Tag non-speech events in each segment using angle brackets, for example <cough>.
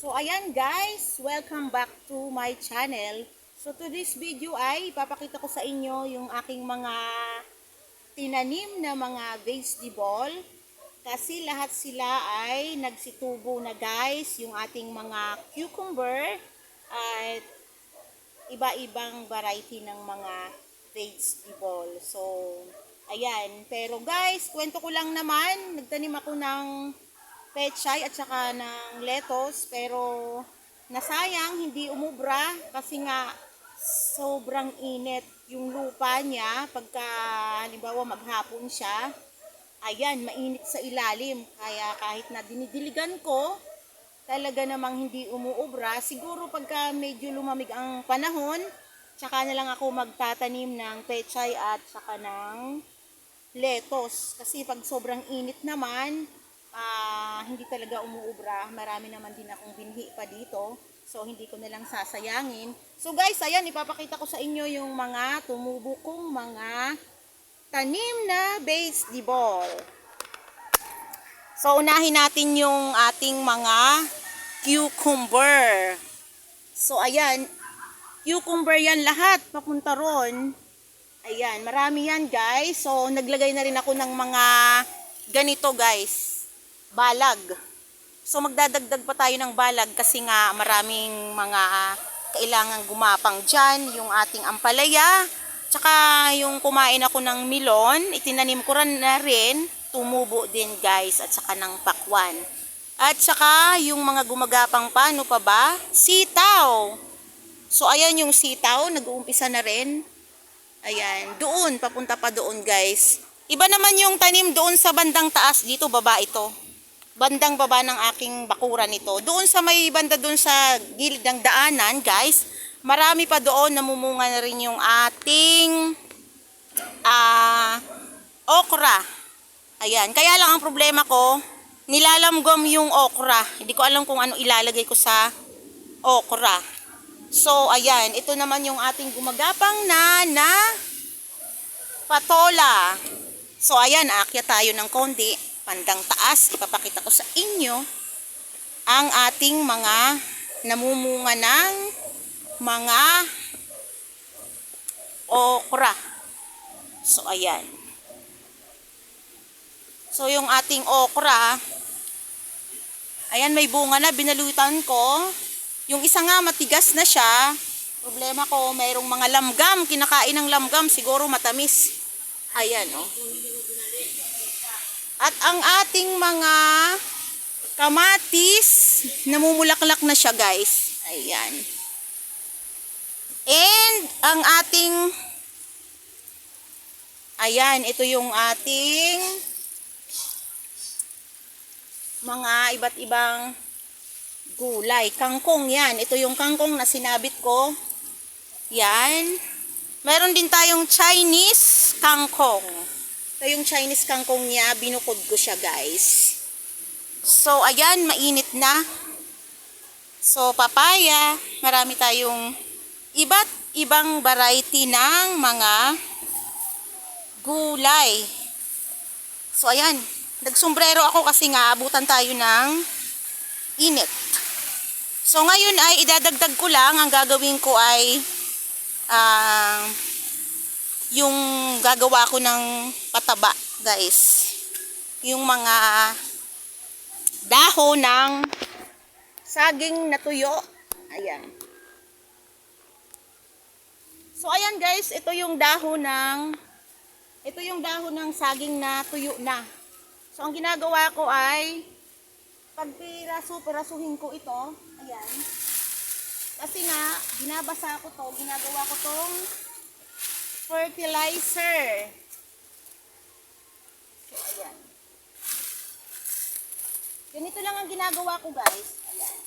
So ayan guys, welcome back to my channel. So to this video ay ipapakita ko sa inyo yung aking mga tinanim na mga vegetable. Kasi lahat sila ay nagsitubo na guys, yung ating mga cucumber at iba-ibang variety ng mga vegetable. So, ayan. Pero guys, kwento ko lang naman, nagtanim ako ng pechay at saka ng lettuce, pero nasayang, hindi umubra kasi nga sobrang init yung lupa niya pagka halimbawa maghapon siya. Ayan, mainit sa ilalim. Kaya kahit na dinidiligan ko, talaga namang hindi umuubra. Siguro pagka medyo lumamig ang panahon, tsaka na lang ako magtatanim ng pechay at saka ng lettuce. Kasi pag sobrang init naman, ah, hindi talaga umuubra. Marami naman din akong binhi pa dito. So, hindi ko na lang sasayangin. So, guys, ayan, ipapakita ko sa inyo yung mga tumubo kong mga tanim na vegetable. So, unahin natin yung ating mga cucumber. So, ayan, cucumber yan lahat, papunta ron. Ayan, marami yan guys. So, naglagay na rin ako ng mga ganito guys, balag. So, magdadagdag pa tayo ng balag kasi nga maraming mga kailangan gumapang dyan. Yung ating ampalaya, tsaka yung kumain ako ng milon, itinanim ko rin na rin, tumubo din guys, at saka ng pakwan. At saka yung mga gumagapang pa, ano pa ba? Sitaw. So, ayan yung sitaw, nag-uumpisa na rin. Ayan, doon, papunta pa doon guys. Iba naman yung tanim doon sa bandang taas, dito baba ito. Bandang baba ng aking bakuran ito. Doon sa may banda doon sa gilid ng daanan guys, marami pa doon, namumunga na rin yung ating ah okra. Ayan, kaya lang ang problema ko, nilalamgam yung okra. Hindi ko alam kung ano ilalagay ko sa okra. So, ayan, ito naman yung ating gumagapang na na patola. So, ayan, aakyat tayo ng konti, pandang taas. Ipapakita ko sa inyo ang ating mga namumunga ng mga okra. So, ayan. So, yung ating okra, ayan, may bunga na, binalutan ko. Yung isa nga matigas na siya. Problema ko, mayroong mga lamgam. Kinakain ng lamgam, siguro matamis. Ayan, oh. At ang ating mga kamatis, namumulaklak na siya, guys. Ayan. And ang ating Ayan, ito yung ating mga iba't ibang gulay. Kangkong yan. Ito yung kangkong na sinabit ko. Yan. Meron din tayong Chinese kangkong. Ito yung Chinese kangkong niya. Binukod ko siya guys. So, ayan. Mainit na. So, papaya. Marami tayong iba't ibang variety ng mga gulay. So, ayan. Nagsombrero ako kasi nga abutan tayo ng init. So ngayon ay idadagdag ko lang, ang gagawin ko ay ah, yung gagawa ko ng pataba, guys. Yung mga dahon ng saging na tuyo. Ayan. So ayan guys, ito yung dahon ng ito yung dahon ng saging na tuyo na. So ang ginagawa ko ay pagpiraso, pirasuhin ko ito. Ayan. Kasi nga, binabasa ko to, ginagawa ko tong fertilizer. So, ayan. Ganito lang ang ginagawa ko, guys. Ayan.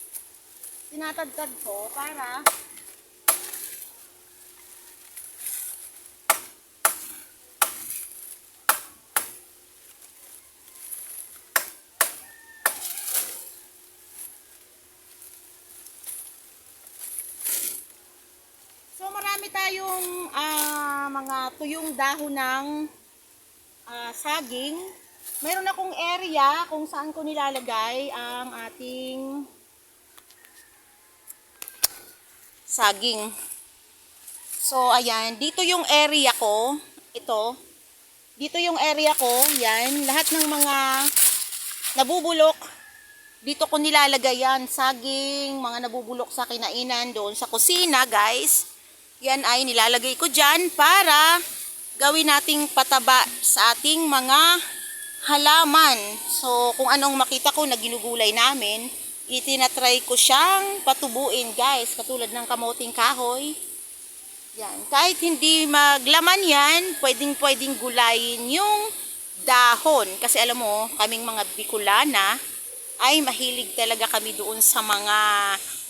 Tinatagtag ko para So marami tayong ah, mga tuyong dahon ng ah, saging. Meron akong area kung saan ko nilalagay ang ating saging. So, ayan. Dito yung area ko. Ito. Dito yung area ko. Yan. Lahat ng mga nabubulok. Dito ko nilalagay yan. Saging, mga nabubulok sa kinainan doon sa kusina, guys. Yan ay nilalagay ko dyan para gawin nating pataba sa ating mga halaman. So, kung anong makita ko na ginugulay namin, itinatry ko siyang patubuin, guys. Katulad ng kamoting kahoy. Yan. Kahit hindi maglaman yan, pwedeng pwedeng gulayin yung dahon. Kasi alam mo, kaming mga Bicolana, ay mahilig talaga kami doon sa mga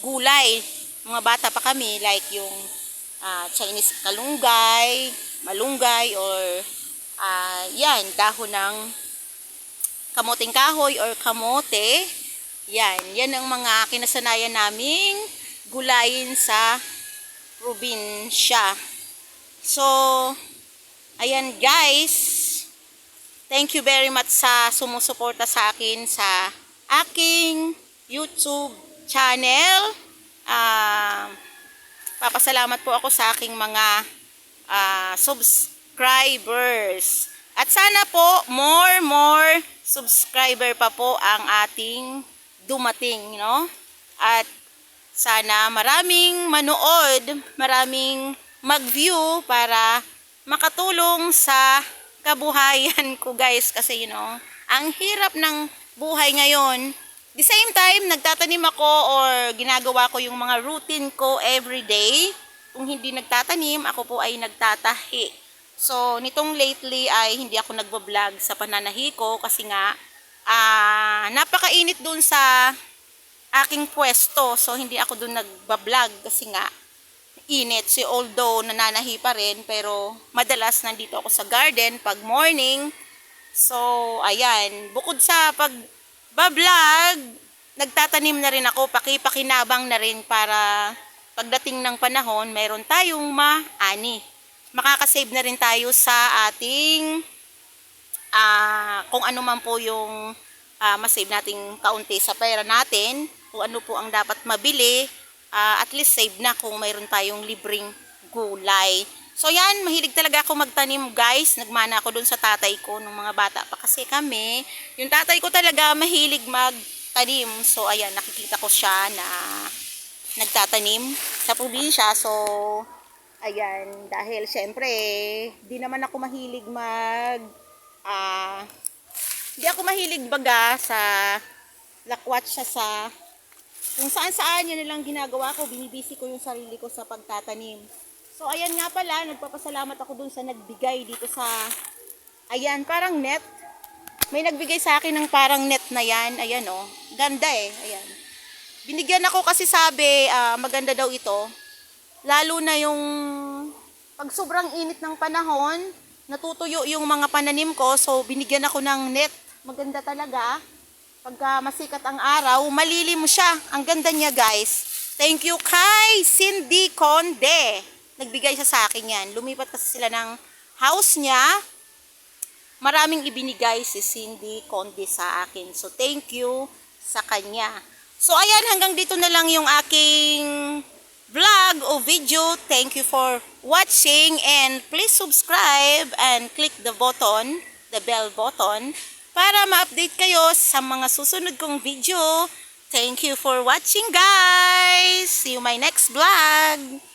gulay. Mga bata pa kami, like yung ah, Chinese kalunggay, malunggay, or ah, yan, dahon ng kamoting kahoy or kamote. Yan, yan ang mga kinasanayan naming gulayin sa probinsya. So, ayan guys, thank you very much sa sumusuporta sa akin sa aking YouTube channel. Ah, papasalamat po ako sa aking mga ah, subscribers. At sana po, more, more subscriber pa po ang ating dumating, no? At sana maraming manood, maraming mag-view para makatulong sa kabuhayan <laughs> ko guys kasi you know, ang hirap ng buhay ngayon. The same time, nagtatanim ako or ginagawa ko yung mga routine ko every day. Kung hindi nagtatanim, ako po ay nagtatahi. So, nitong lately ay hindi ako nagbablog sa pananahi ko kasi nga ah napakainit dun sa aking pwesto. So, hindi ako doon nagbablog kasi nga init. Si although nananahi pa rin, pero madalas nandito ako sa garden pag morning. So, ayan. Bukod sa pag-vlog, nagtatanim na rin ako, pakipakinabang na rin para pagdating ng panahon, meron tayong maani. Makakasave na rin tayo sa ating ah kung ano man po yung ah, masave nating kaunti sa pera natin, kung ano po ang dapat mabili, ah, at least save na kung mayroon tayong libreng gulay. So yan, mahilig talaga ako magtanim guys. Nagmana ako dun sa tatay ko nung mga bata pa kasi kami. Yung tatay ko talaga mahilig magtanim. So ayan, nakikita ko siya na nagtatanim sa probinsya. So ayan, dahil syempre, di naman ako mahilig mag ah hindi ako mahilig baga sa lakwat siya sa kung saan saan yun lang ginagawa ko, binibisi ko yung sarili ko sa pagtatanim. So, ayan nga pala, nagpapasalamat ako dun sa nagbigay dito sa, ayan, parang net. May nagbigay sa akin ng parang net na yan. Ayan, oh. Ganda eh. Ayan. Binigyan ako kasi sabi, ah, maganda daw ito. Lalo na yung pag sobrang init ng panahon, natutuyo yung mga pananim ko. So, binigyan ako ng net. Maganda talaga. Pagka masikat ang araw, malilim siya. Ang ganda niya, guys. Thank you kay Cindy Conde. Nagbigay siya sa akin yan. Lumipat kasi sila ng house niya. Maraming ibinigay si Cindy Conde sa akin. So, thank you sa kanya. So, ayan, hanggang dito na lang yung aking vlog o video. Thank you for watching and please subscribe and click the button, the bell button, para ma-update kayo sa mga susunod kong video. Thank you for watching guys! See you my next vlog!